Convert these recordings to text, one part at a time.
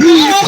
Yeah.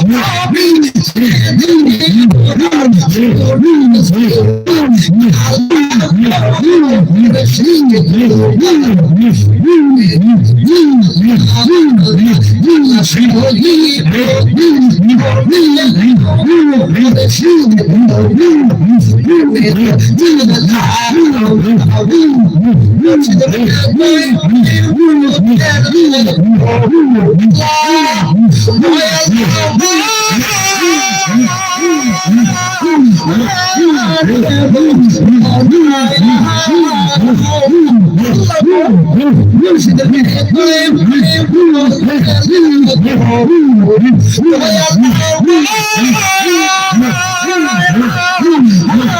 Oh,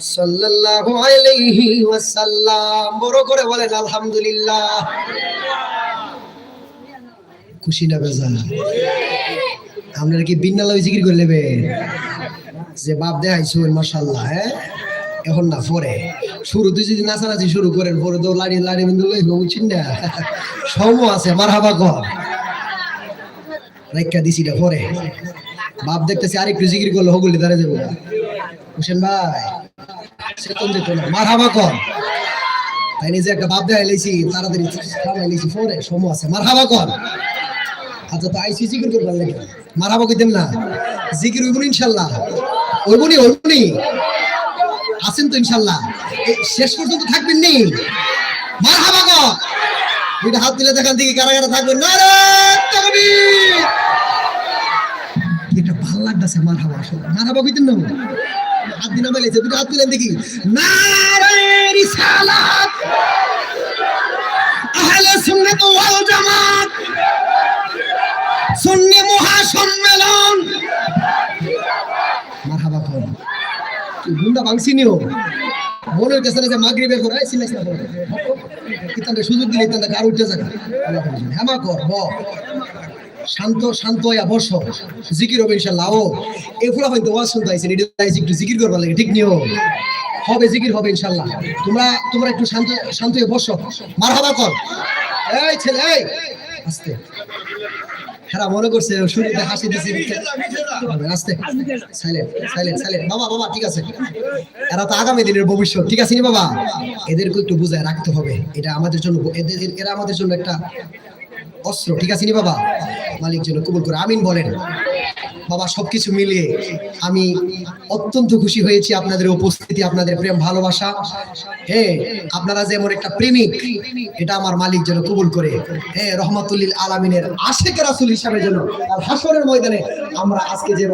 সাল্লাল্লাহু আলাইহি ওয়াসাল্লাম। বড় করে বলেন, আলহামদুলিল্লাহ। খুশি না বেজা আপনারা কি জিকির করে যে বাপ মাশাআল্লাহ হ্যাঁ? এখন না, পরে। শুরু তুই যদি নাচানাচি শুরু করেন, পরে তো লাড়ি লাড়ি বিন্দু না? আছে মার হাবা কর। রেখা দিছি রে পরে। বাপ দেখতেছি আরেকটু জিকির করলে হগুলি দাঁড়িয়ে দেবো হোসেন ভাই। চেতন যেত না মার হাবা কর তাই নিজে একটা বাপ দেখাই লাইছি, তাড়াতাড়ি খাওয়াই লাইছি, পরে সম আছে মার হাবা কর আচ্ছা তো আইসি জিকির করবার লাগে। মার হাবা কইতেন না। জিকির হইব ইনশাল্লাহ। হইব নি, হইব আছেন তো ইনশাল্লাহ। শেষ পর্যন্ত থাকবেন নি। মার হাবা কর দুইটা হাত দিলে দেখান দিকে কারা কারা থাকবেন। না রে এটা ভালো লাগতেছে মার হাবা আসলে মার হাবা কইতেন না? হাত দিনা মেলেছে দুটো হাত তুলেন দেখি। রিসালাত। আহলে সুন্নাত ওয়াল জামাত। সুন্নি মহাসম্মেলন। মারহাবা খান। গুন্ডা ভাঙছিনিও মনের কাছে যে মাগরিবের পরে সিলেক্ট না করে কিতানটা সুযোগ দিলে কিতানটা কার উঠতে যাবে হেমা কর, ব। শান্ত শান্ত হইয়া বস। জিকির হবে ইনশাল্লাহ। ও, এই ফুলা হয়তো ওয়াজ শুনতে আইছেন এটা আইছি, একটু জিকির করবার লাগে, ঠিক নিও। হবে, জিকির হবে ইনশাল্লাহ। তোমরা তোমরা একটু শান্ত শান্ত হয়ে বসো। মারহাবা কর। এই ছেলে, এই। আস্তে। হ্যাঁ মনে করছে শুরুতে হাসি দিছি আস্তে সাইলেন্ট সাইলেন্ট সাইলেন্ট। বাবা বাবা ঠিক আছে। এরা তো আগামী দিনের ভবিষ্যৎ ঠিক আছে নি বাবা? এদেরকে একটু বুঝায় রাখতে হবে। এটা আমাদের জন্য এদের এরা আমাদের জন্য একটা অস্ত্র ঠিক আছে নি বাবা? মালিক যেন কবুল করে আমিন বলেন। বাবা, সবকিছু মিলিয়ে আমি অত্যন্ত খুশি হয়েছি আপনাদের উপস্থিতি, আপনাদের প্রেম, ভালোবাসা। হ্যাঁ আপনারা যে আমার একটা প্রেমিক, এটা আমার মালিক যেন কবুল করে। হ্যাঁ রহমাতুল্লিল আলমিনের আশেখ রাসুল হিসাবে যেন হাসরের ময়দানে আমরা আজকে যে